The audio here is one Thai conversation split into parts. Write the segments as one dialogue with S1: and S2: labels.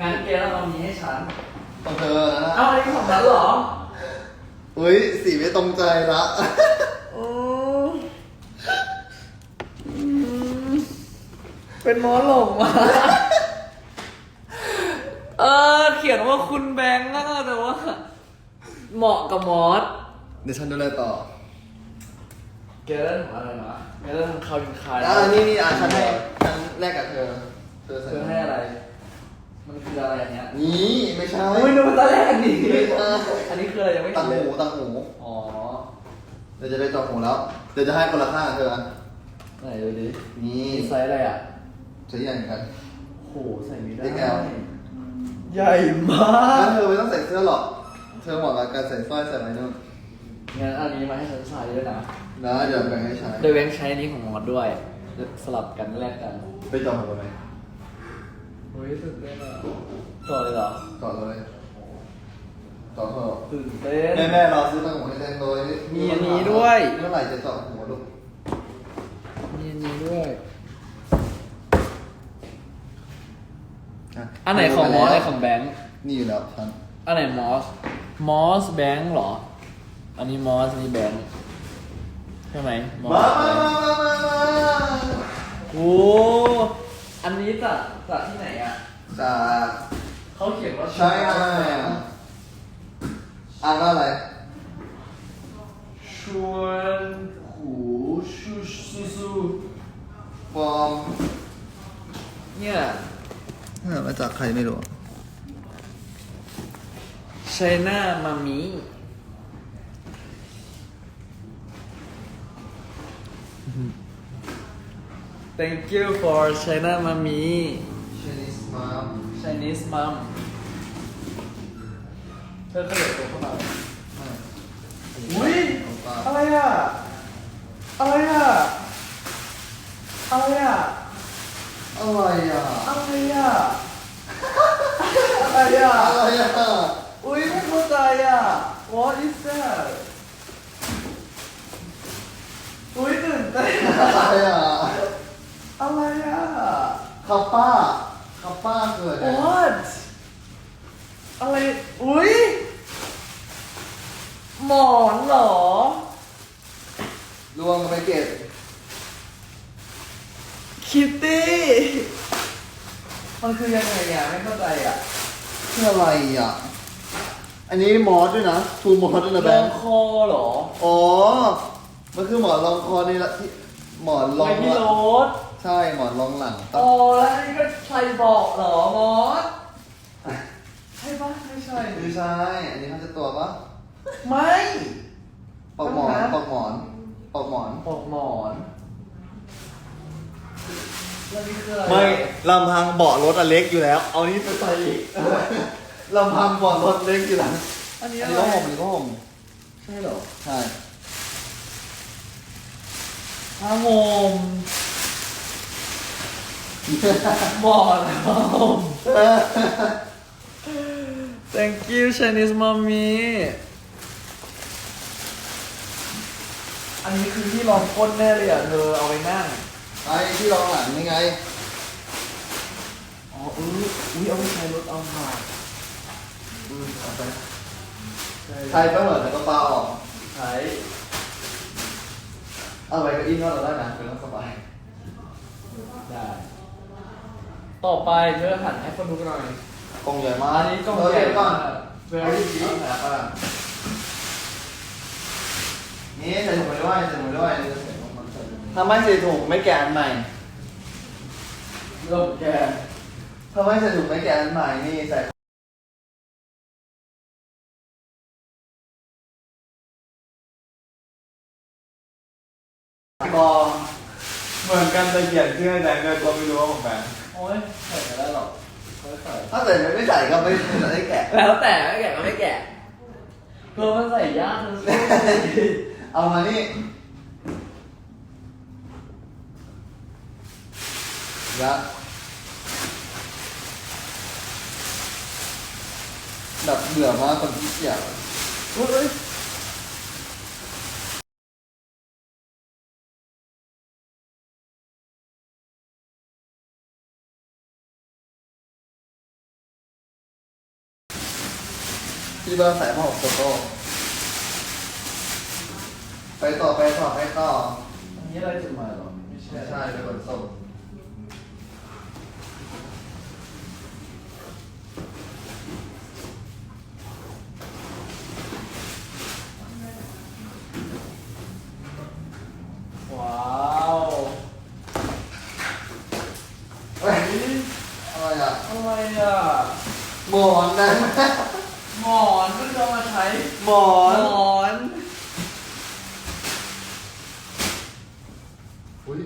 S1: งานเกมแล้วเรามีให้ฉัน
S2: ของเธอนะ
S1: เอ้าอันนี้ของฉันเหรอ
S2: อุ้ยสีไม่ตรงใจละ
S1: โอ้อืมเป็นหมอหลงมาเออ เขียนว่าคุณแบงค์นะแต่ว่า เหมาะกับมอส
S2: เดี๋ยวฉันดูแลต่อ
S1: แกได้ของอะไรนะแกได้ของคาวินคาย
S2: อ่านี่นี่อะฉันให้ฉันแลกกับเธอ เธอใส่
S1: เธอให้อะไร มันคืออะไรอันเนี้ย
S2: นี่ไม่ใช่
S1: ไม่ดูตอนแรกนี่
S2: ไม่ใช่
S1: อันนี้คืออะไรยังไม่
S2: ตัง
S1: รู้
S2: หู
S1: เลย
S2: ตังหู
S1: อ๋อ
S2: เดี๋ยวจะไปเจาะหูแล้ว เดี๋ยวจะให้คนละข้างกับเธออัน
S1: ไหนดูดิ
S2: นี่
S1: มีไซส์อะไรอะ
S2: ใช้ยันกัน
S1: โหใส่ไม่ได้
S2: ได้แก้ว
S1: ใหญ่มา
S2: งั้
S1: ก
S2: นเธอไม่ต้องใส่เสื้อหรอก เธอเหมาะกับการใส่สร้อยใส่อะไรนู่น
S1: งั้นอันนี้มาให้ฉันใส่ด้วยนะ
S2: นะเดี๋ยวแบ่งให้ใช้
S1: โดยแบงค์ใช้อันนี้ของมอสด้วย สลับกันแลกกัน
S2: ไปเจาะหูไหม
S1: เฮ้ยสุดเต้นอะต่อเลยเหรอ
S2: เจาะเลยเจาะเถอะ
S1: ตื่นเต้น
S2: แม่แม่ๆรอซื้อตังหูให้แทนโดย
S1: มีอันนี้ด้วย
S2: เมื่อไหร่จะเจาะหูลูก
S1: มีอันนี้ด้วยะอันไหนของมอสอันไหนของแบงค์
S2: นี่อยู่แล้วฉัน
S1: อันไหนมอส มอสแบงค์เหรอ อันนี้มอสอันนี้แบงค์ใช่ไหมมอส
S2: มามามามามามา
S1: โอ้ อันนี้จากจากที่ไหนอะ
S2: จาก
S1: เขาเขียนว่า
S2: ใช่ไหมอ่านว่าอะไร
S1: ชวนหูชูซูซู
S2: ฟอร์ม
S1: เนี่ย
S2: มาจากใครไม่รู้
S1: ไชน่ามามิ Thank you for China Mami
S2: Chinese mom
S1: Chinese mom เธอขยับตัวเข้ามาอุ้ยอะไรอะ อะไรอะ อะไรอะ
S2: อะไรอะ
S1: อะไรอะ อะไรอะ
S2: อะไรอะ
S1: อุ้ยไม่เข้าใจอะ What is that อุ้ยตื่นเต้น
S2: อะไรอะ
S1: อะไรอะ
S2: คัปป้าคัปป้าเกิดอะไร
S1: What อะไร อุ้ยหมอนเหรอ
S2: ลวงไปเก็บ
S1: คิตตี้ มันคือยังไงอะไม่เข้าใจอะ
S2: คืออะไรอะ อันนี้มอสด้วยนะทูมอสด้วยนะแบ
S1: ลองง
S2: ค์
S1: คอเหรอ
S2: อ๋อ มันคือหมอนรองคอนี่ละที่หมอนรอง
S1: ไม่พี่
S2: หลั
S1: โร
S2: ง
S1: ส
S2: ใช่หมอนรองหลัง
S1: โอ้แล้วอันนี้ก็ใครบอกเหรอมอสใช่ปะไม่ใช่
S2: ไม่ใช่อันนี้เขาจะตัวปะ
S1: ไม่
S2: ปอกหมอน
S1: ต้องนะ
S2: ปอกหมอนปอกหมอน
S1: ปอกหมอนแล้วนี่คืออะไร
S2: ไม่ลำพังเบาะรถอะเล็กอยู่แล้ว เอานี้ไปใส่อีกลำพังเบาะรถเล็กอยู่แล้ว
S1: อันนี้
S2: อัน
S1: อะ
S2: นี้
S1: ไร
S2: ก็ห่มอันนี้ก็ห่ม
S1: ใช่เหรอ
S2: ใช่
S1: ผ้าห่ม หมอนผ้าห่ม Thank you Chinese mommy อันนี้คือที่รองก้นแน่เลยอะเธอเอาไปนั่ง
S2: ไอ้ที่รองหลังนี่ไง
S1: อ๋อเอออุ้ยเอาไปใช้รถเอาผ่าน
S2: อืมเอาไป
S1: ใช่
S2: ใครก็เหมือนกระเป๋าออก
S1: ใช้
S2: เอาไว้ก็อินว่าเราได้นะเป็นรถสบาย
S1: ได้ ต่อไปเธอหันให้คนดูหน่อย
S2: กล่องใหญ่มาก
S1: อันนี้กล่อง
S2: เออ
S1: ใหญ่
S2: เดี๋ยวก่อน
S1: มาก very big
S2: เอาแผลก่อนนี่ใส่ถุงไปด้วยใส่ถุงไปด้วยทำไมใส่ถุงไม่แกะอันใหม่
S1: เริ่มแก
S2: ทำไมใส่ถุงไม่แกะอันใหม่นี่ใส่บอล
S3: เหมือนกันแต่เขียนชื่อแดงเลยก็ไม่รู้ว่าของแบงค์
S1: โอ้ยใส่ไม่ได้หรอกไม่ใส่
S2: ถ้าใส่ไม่ใส่ก็ไม่ไม่แกะ
S1: แล้วแต่ไม่แกะก็ไม่แกะเธอมันใส่ยากเธอสู้
S2: เอามานี่ยัดแบบเบื่อมากคนที่เกียจ
S1: เฮ้ย
S2: ที่บ้านใส่ผ้าห่มโฟโต้ไปต่อไปต่อไปต่อ
S1: อันนี้อะไรจะมาหรอ ไม่ใช่
S2: ไม่ใช่เป็นขนส่ง
S1: ว้าว
S2: เฮ้ยอะไรอะ
S1: อะไรอะ
S2: หมอนนะ
S1: หมอนเพิ่งเอามา ใช้
S2: หมอ
S1: ห
S2: น
S1: มอน
S2: อุ้ย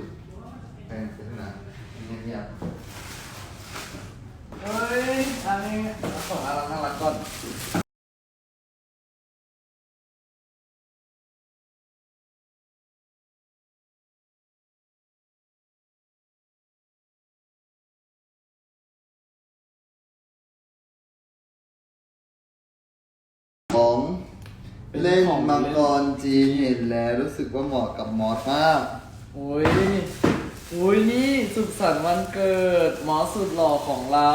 S2: แพงขึ้นนะเงียบ
S1: เฮ้ยอันนี้ส่งอะไรน่ารักก่อน
S2: ๆของ เล่นมังกรจีนเห็นแล้วรู้สึกว่าเหมาะกับมอสมาก
S1: โอ้ยโอ้ยนี่สุขสันต์วันเกิดหมอสุดหล่อของเรา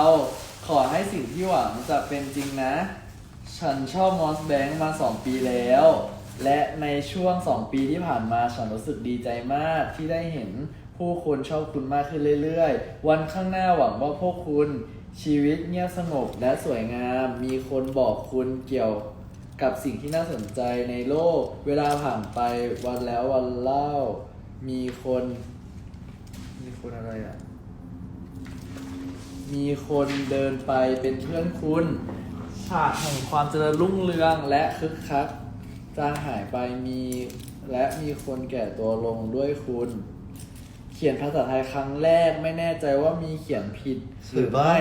S1: ขอให้สิ่งที่หวังจะเป็นจริงนะ ฉันชอบมอสแบงค์มา2ปีแล้ว และในช่วง2ปีที่ผ่านมาฉันรู้สึกดีใจมากที่ได้เห็นผู้คนชอบคุณมากขึ้นเรื่อยๆ วันข้างหน้าหวังว่าพวกคุณชีวิตเงียบสงบและสวยงาม มีคนบอกคุณเกี่ยว กับสิ่งที่น่าสนใจในโลก เวลาผ่านไปวันแล้ววันเล่า มีคน มีคนอะไรอะ มีคนเดินไปเป็นเพื่อนคุณ ฉากแห่งความเจริญรุ่งเรืองและคึกคักจางหายไปมีและมีคนแก่ตัวลงด้วยคุณ เขียนภาษาไทยครั้งแรกไม่แน่ใจว่ามีเขียนผิดหรือไม่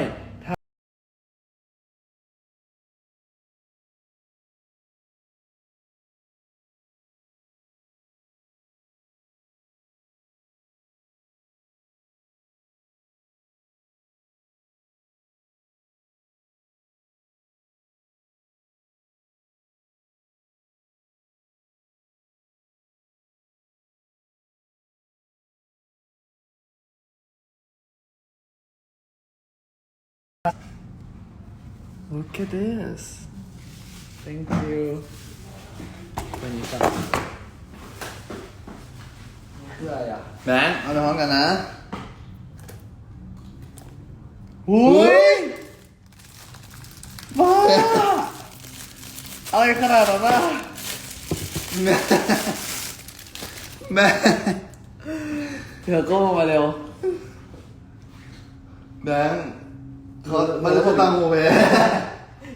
S1: ถ้าโอเค this thank you วันนี้กันนี่คืออะไรอะ
S2: แบงค์เอาไปพร้อมกันนะ
S1: หุยบ้าอะไรขนาดนั้นอะ
S2: แม่แม่
S1: เธอก็มาเร็ว
S2: แบงค์ เขามันจะเขาตั้งโมเว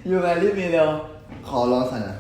S1: อยู่แมรี่มีเร็ว
S2: ขอลองใส่หน่อย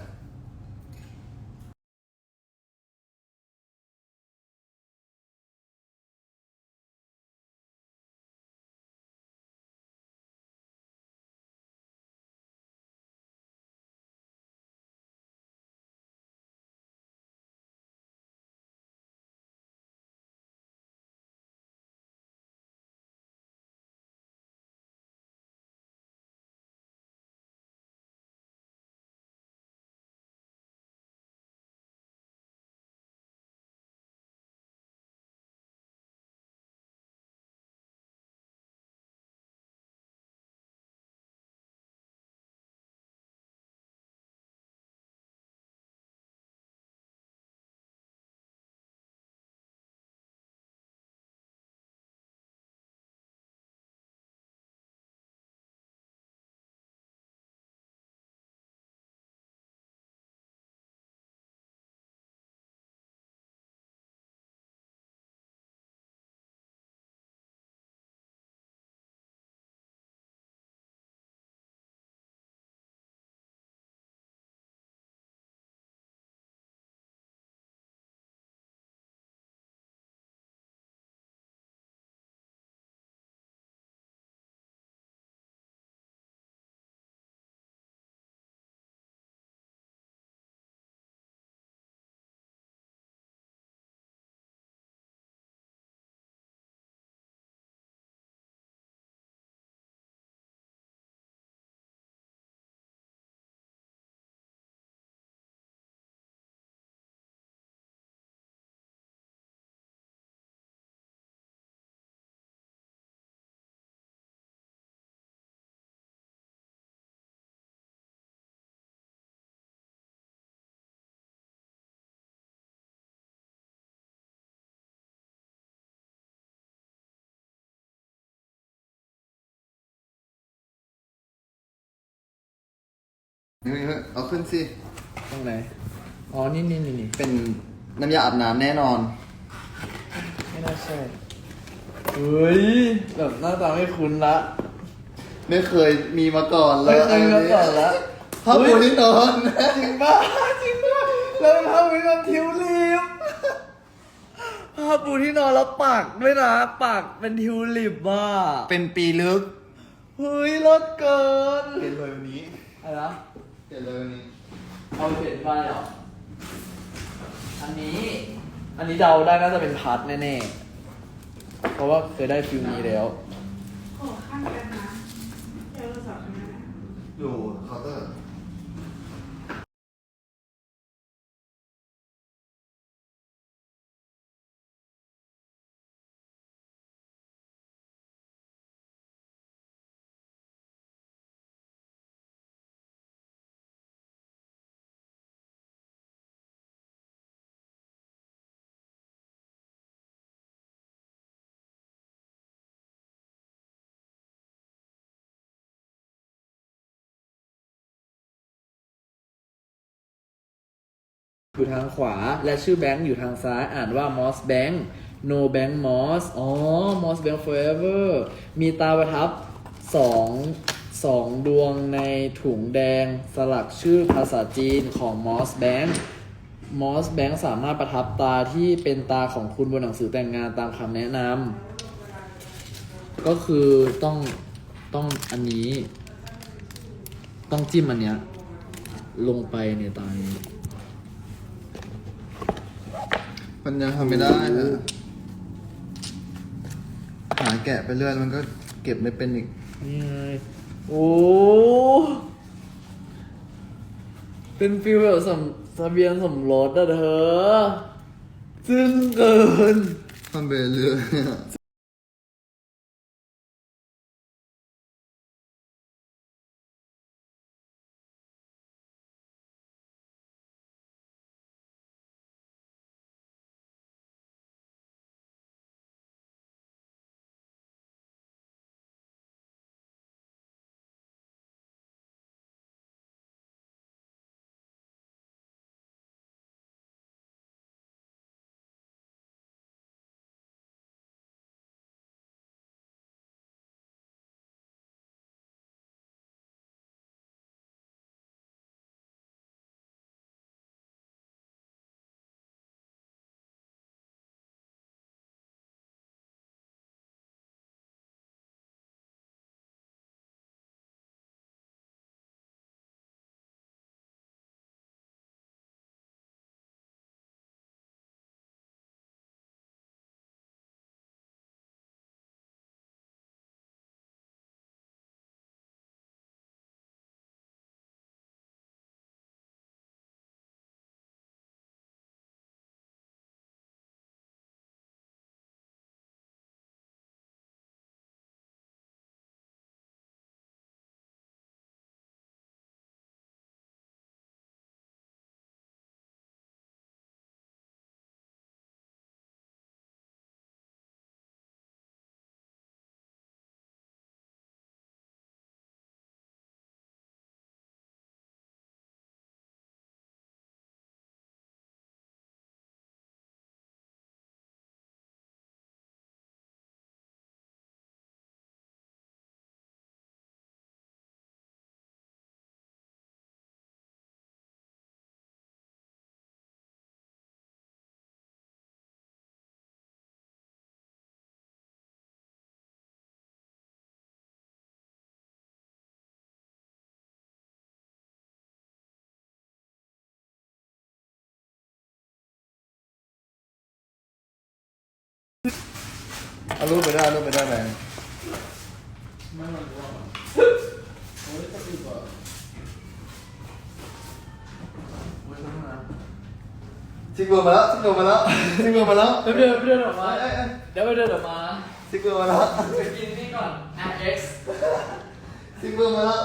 S2: เฮ้ยเฮ้ยเอาขึ้นสิ
S1: ตรงไหน อ๋อ นี่นี่นี่นี่
S2: เป็นน้ำยาอาบน้ำแน่นอน
S1: ไม่น่าใช่ เฮ้ย แบบหน้าตาไม่คุ้นละ
S2: ไม่เคยมีมาก่อนเลย
S1: ไม่เคยมีมาก่อนละ
S2: ผ้าปูที่นอน
S1: จริงป่ะจริงป่ะแล้วมันทำเป็นแบบทิวลิปผ้าปูที่นอนแล้วปากด้วยนะ ปากเป็นทิวลิปว่ะ
S2: เป็นปีลึก
S1: เฮ้ยรถเกิน
S2: เปลี่ยนเลยวันนี้
S1: อะไรนะ
S2: เปลี่ยนเลยวันนี้
S1: เอาเปลี่ยนไปเหรอ อันนี้ อันนี้เดาได้น่าจะเป็นพัดแน่ๆ เพราะว่าเคยได้ฟิลนี้แล้ว
S4: ขอข้างกันนะเดี๋ยวเราสอบกันนะ
S2: อยู่เคาน์เตอร์
S1: อยู่ทางขวาและชื่อแบงค์อยู่ทางซ้ายอ่านว่า Moss Bank No Bank Moss อ๋อ Moss Bank Forever มีตาประทับสองสองดวงในถุงแดงสลักชื่อภาษาจีนของ Moss Bank Moss Bank สามารถประทับตาที่เป็นตาของคุณบนหนังสือแต่งงานตามคำแนะนำก็คือต้องต้องอันนี้ ต้องจิ้มอันเนี้ยลงไปในตานี้
S2: มันยังทำไม่ได้อะหาแกะไปเรื่อยมันก็เก็บไม่เป็นอีก
S1: นี่ไงโอ้ เป็นฟิลแบบสมทะเบียนสมรสอะเธอ ซึ่งเกิน
S2: มันไปเรื่อยอะ เอารูปไปได้เอารูปไปได้ไหม
S1: ไม่มันร่วงอะโอ้ยจะอีกอะโอ้ยต้องนะ
S2: ซิกเบอร์มาแล้วซิกเบอร์มาแล้วซิกเบอร์มาแล้ว
S1: เดี๋ยวเดินเดินออกมา
S2: เอ้ยเอ้ย
S1: เดี๋ยวไปเดินออกมา
S2: ซิกเบอร์มาแล้ว
S1: ไปกินนี่ก่อน RX
S2: ซิกเบอร์มาแล้ว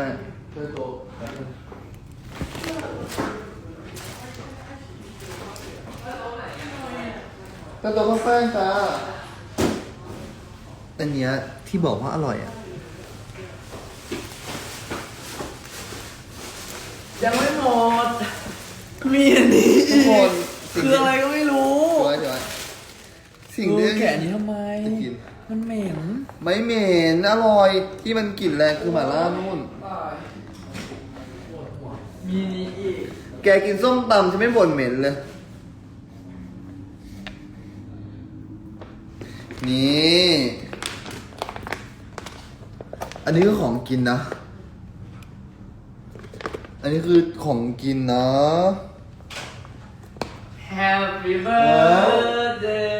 S2: ป้ง
S1: เพื่อโตะ
S2: ก็ตัวข้าวแป้งจ้าอันเนี้ยที่บอกว่าอร่อยอะ
S1: ยังไม่หมด มีอันนี้
S2: ทุกคนสิ่ง
S1: คือ
S2: ที่
S1: อะไรก็ไม่รู้
S2: เดี๋ยวไว้เดี๋ยสิ่ง
S1: เอ
S2: ที่
S1: อแกะอันนี้ทำไม
S2: จะกิน
S1: มันเหม็น
S2: ไม่เหม็นอร่อยที่มันกลิ่นแรงคือหม่าล่านู่น
S1: มีนี้อีก
S2: แกกินส้มตำจะไม่บ่นเหม็นเลย นี่ อันนี้คือของกินนะ อันนี้คือของกินนะ
S1: Happy birthday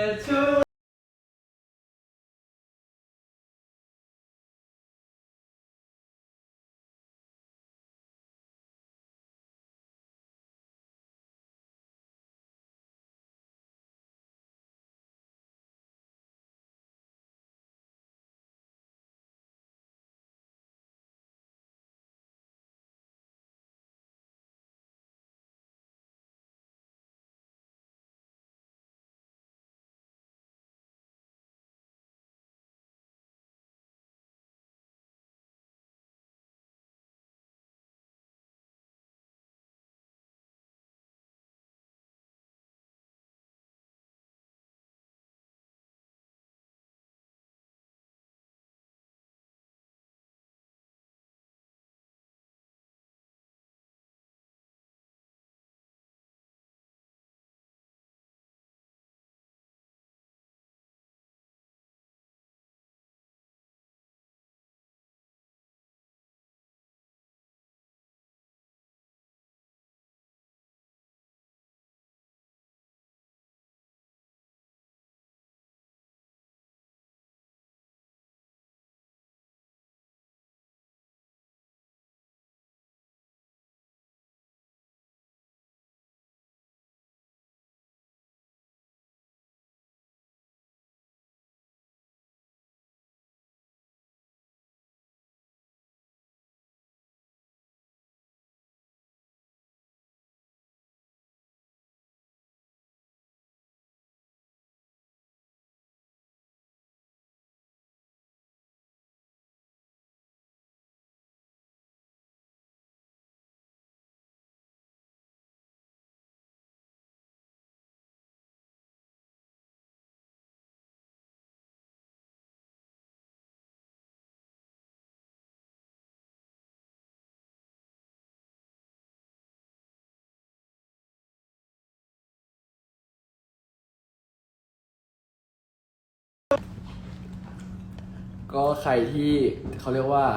S1: ก็ใครที่เขาเรียกว่า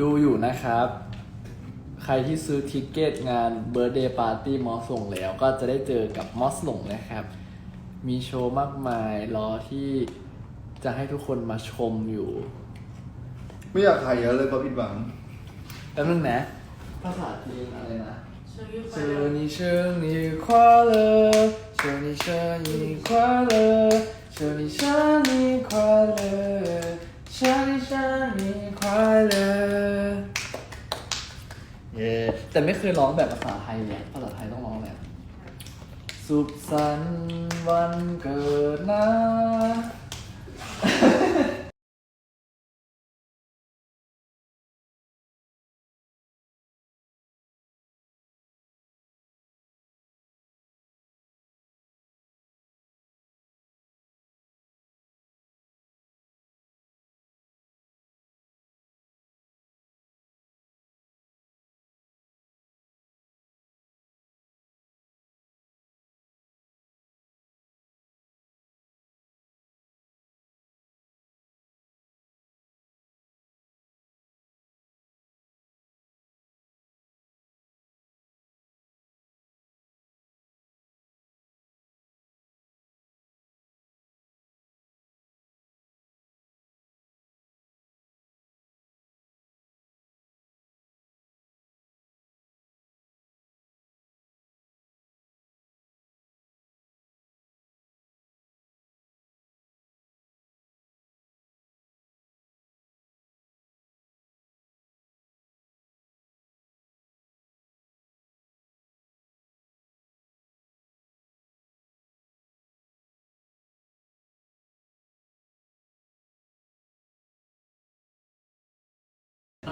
S1: ดูอยู่นะครับ ใครที่ซื้อทิกเก็ตงาน Birthday Party มอสส่งแล้ว ก็จะได้เจอกับมอสหลงนะครับ มีโชว์มากมายรอที่จะให้ทุกคนมาชมอยู่
S2: ไม่อยากขายเยอะเลยเพราะผิดหวัง
S1: แล้วนึงนะ ภาษาจีนอะไรนะ
S4: 生日快
S1: 祝
S4: 乐！
S1: 你生日快乐，祝你生日快乐，祝你生日快乐， ฉันจะมีเย่แต่ไม่เคยร้องแบบภาษาไทยเลยภาษาไทยต้องร้องแบบ สุขสันต์วันเกิดนะ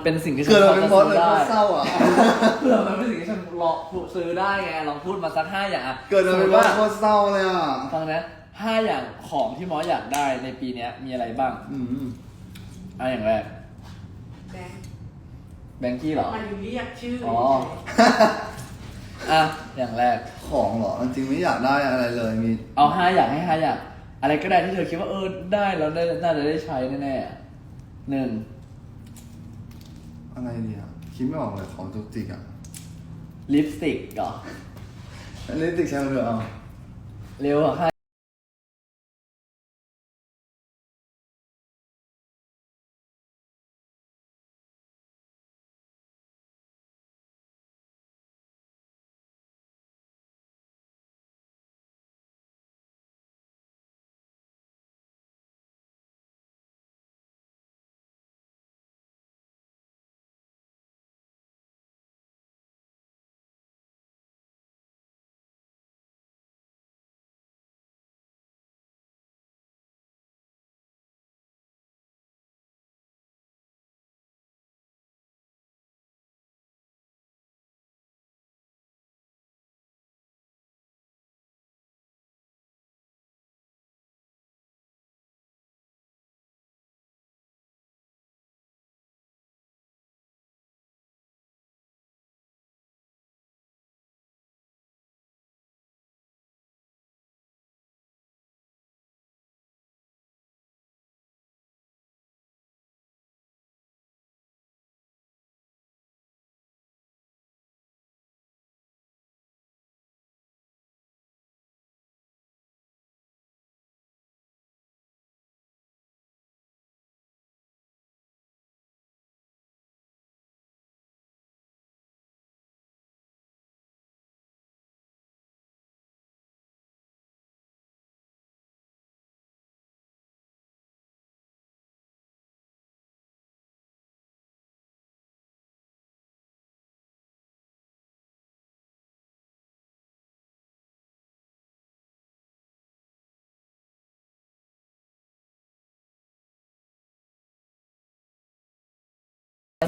S1: เป็นสิ่งที่ฉั
S2: เกิด
S1: น
S2: มาเป็นมอส
S1: ซื้
S2: เลย
S1: ได้
S2: โคตรเศร้าอะ
S1: เผื่อมันเป็นสิ่งที่ฉันรอซื้อได้ไงลองพูดมาสักห้าอย่างอะ
S2: เกิดมาเป็นมอสโคตรเศร้าเลยอะ
S1: ฟังนะห้าอย่างของที่มอสอยากได้ในปีเนี้ยมีอะไรบ้าง
S2: อืม
S1: อะอย่างแรก
S4: แบงค์
S1: แบงกี้เหรอ
S4: มาอยู่เรียกชื่อ
S1: อ๋ออะอย่างแรก
S2: ของเหรอจริงๆไม่อยากได้อะไรเลยมี
S1: เอาห้าอย่างให้ห้าอย่าง อะไรก็ได้ที่เธอคิดว่าเออได้แล้วได้น่าจะได้ใช้แน่ๆอะหนึ่ง
S2: อะไรดีอะคิดไม่ออกเลยของจุกจิกอะ
S1: ลิปสติกเหรอ
S2: อันนี้ติกใช้มือเอา
S1: เร็วอะห้า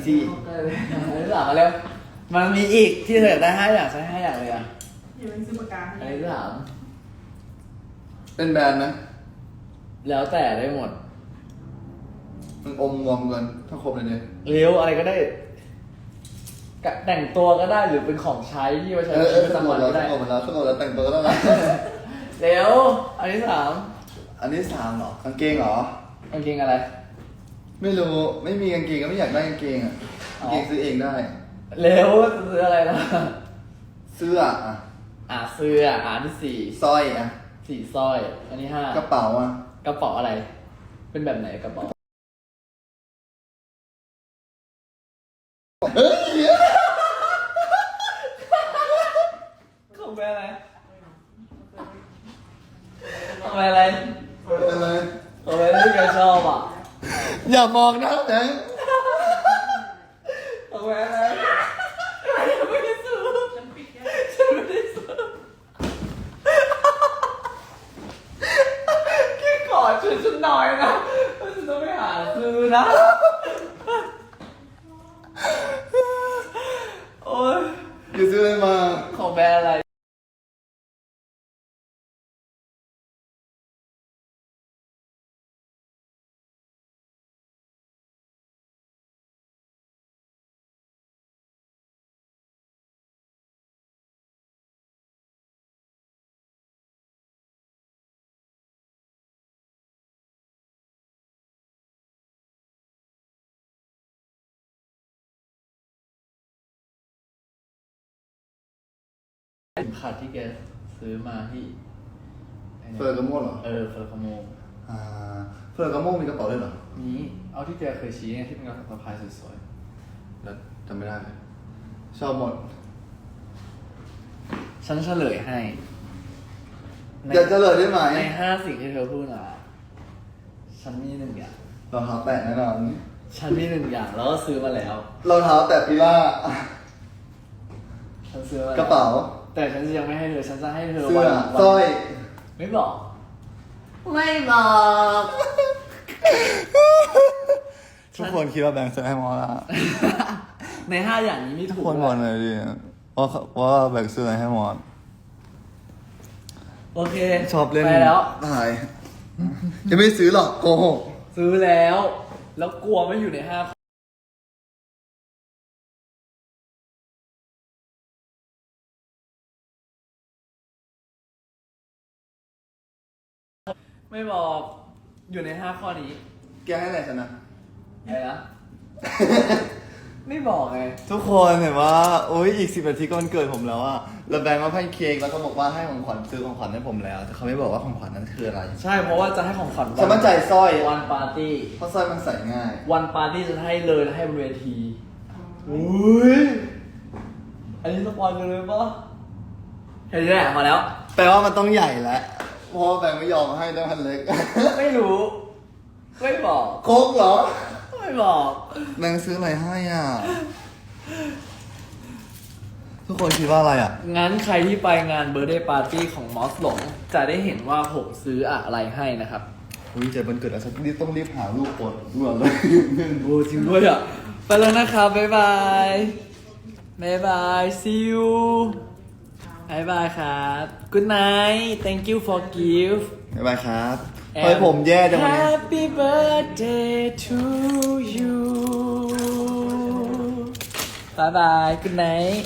S1: สี่อันที่สามาเร็วมันมีอีกที่เธออยากได้ห้าอย่างใช้ห้าอย่างเลยอะ
S4: อย่าเป็นซื้อปากกา
S1: อัน
S4: ให้
S1: ที่สาม
S2: เป็นแบรนด์ไหม
S1: แล้วแต่ได้หมด
S2: มันอมงวมเกินถ้าครบเลยเนี่ย
S1: เร็วอะไรก็ได้กะแต่งตัวก็ได้หรือเป็นของใช้ที่ไว้ใช้
S2: เอ
S1: ใน
S2: อเอ
S1: ชี
S2: อ
S1: วิตประ
S2: สง
S1: จำ
S2: บ
S1: วัน
S2: แล้ว
S1: ก็
S2: ส
S1: ได้
S2: งบแล้วสงบแล้วแต่งตัวก็ได้ละ
S1: เร็วอันที่สาม
S2: อันนี้สามเหรอกางเกงเหรอ
S1: กางเกงอะไร
S2: ไม่รู้ไม่มีกางเกงก็ไม่อยากได้กางเกงอะ
S1: อ๋อ
S2: กางเกงซื้อเองได้
S1: เร็วจะซื้ออะไรล่ะ
S2: เสื้ออะ
S1: อะเสื้ออะอันที่สี่
S2: สร้อยอะ
S1: สี่สร้อย อันที่ห้าก
S2: ระเป๋าอะ
S1: กระเป๋าอะไร เป็นแบบไหนกระเป๋า
S2: เฮ้ย
S1: ของแบรนด์อะไรของแบรนด์อะไร
S2: อะไร
S1: ของแบรนด์ที่แกชอบอะ
S2: อย่ามองนะนะ
S1: เอาแหวนนะไรไม่ได้ซื้อฉันไม่ได้ซื้อแค่กอดฉันฉันหน่อยนะฉันต้องไปหาซื้อนะ เข็มขัดที่แกซื้อมาที่ไนี่ย
S2: เฟอร์กาโม่เหรอ
S1: เออเฟอร์คาโม
S2: อ่า เฟอร์กาโม่มีกระเป๋าด้วยเหรอ
S1: นี้เอาที่แกเคยชี้ไงที่เป็นกระสะพายสวย
S2: แล้วจำไม่ได้เลยชอบหมด
S1: ๆฉันเฉลยให้ใน
S2: อยากจะเลยได้ไหม
S1: ในห้าสิ่งที่เธอพูดมาฉันมีหนึ่งอย่าง
S2: รองเท้าแตะแน่นอน
S1: ฉันมีหนึ่งอย่างแล้วก็ซื้อมาแล้ว
S2: รองเท้าแตะพิล่า
S1: ฉันซื้อมาแล้ว
S2: กระเป๋า
S1: แต่ฉันจะยังไม่ให้เธอ ฉันจะให้เธอ
S2: เสื้อ
S1: วันวัน
S2: สร้อย
S1: ไม่บอก ไม่บอกฉัน
S2: กคนคิดว่าแบงค์ซื้อให้มอสละ
S1: ในห้าอย่างนี้มี
S2: ทุก
S1: ถูก
S2: คน
S1: ไหม
S2: บอกหน่อยดิว่าว่าแบงค์ซื้ออะไรให้มอส
S1: โอเค
S2: ชอบเล่น
S1: ไปแล้ว
S2: ตายยังไม่ซื้อหรอกโกหก
S1: ซื้อแล้ว แล้วกลัวไม่อยู่ในห้า ไม่บอกอยู่ในห้าข้อนี้
S2: แกให้อะไรฉันนะ
S1: อะไรนะ ไม่บอกไง
S2: ทุกคนเห็นว่าโอ้ยอีกสิบนาทีก็วันเกิดผมแล้วอะแล้วแบงค์มาให้เค้กแล้วก็บอกว่าให้ของขวัญซื้อของขวัญให้ผมแล้ว แต่เขาไม่บอกว่าของขวัญนั้นคืออะไร
S1: ใช่เพราะว่าจะให้ของขวัญ
S2: ฉันมั่นใจสร้อย
S1: วันปาร์ตี้
S2: เพราะสร้อยมันใส่ง่าย
S1: วันปาร์ตี้จะให้เลยแล้วให้บนเวทีอุ้ยอันนี้สปอยล์กันเลยปะแค่นี้แหละพอแล้ว
S2: แปลว่ามันต้องใหญ่แล้ว เพราะว่าแบงค์ไม่ยอมให้ด้วยพันเล็ก
S1: ไม่รู้ ไม่บอก
S2: โคกเหรอ
S1: ไม่บอก
S2: แบงค์ซื้ออะไรให้อะ ทุกคนคิดว่าอะไรอะ
S1: งั้นใครที่ไปงานเบ r ร์ d เดย์ปาร์ตี้ของมอสหลง จะได้เห็นว่าผมซื้ออะไรให้นะครับ
S2: อุ้ยเจอวันเกิดแล้วฉันรีบต้องรีบหาลูกกดด่วนเลย
S1: โอ้จริงด้วยอะ ไปแล้วนะครับ บ๊ายบาย บ๊ายบาย see you บ๊ายบายครับ good night thank you for gift
S2: บ๊ายบายครับเฮ้ยผมแย่จังวันนี้
S1: Happy birthday to you บายบาย good night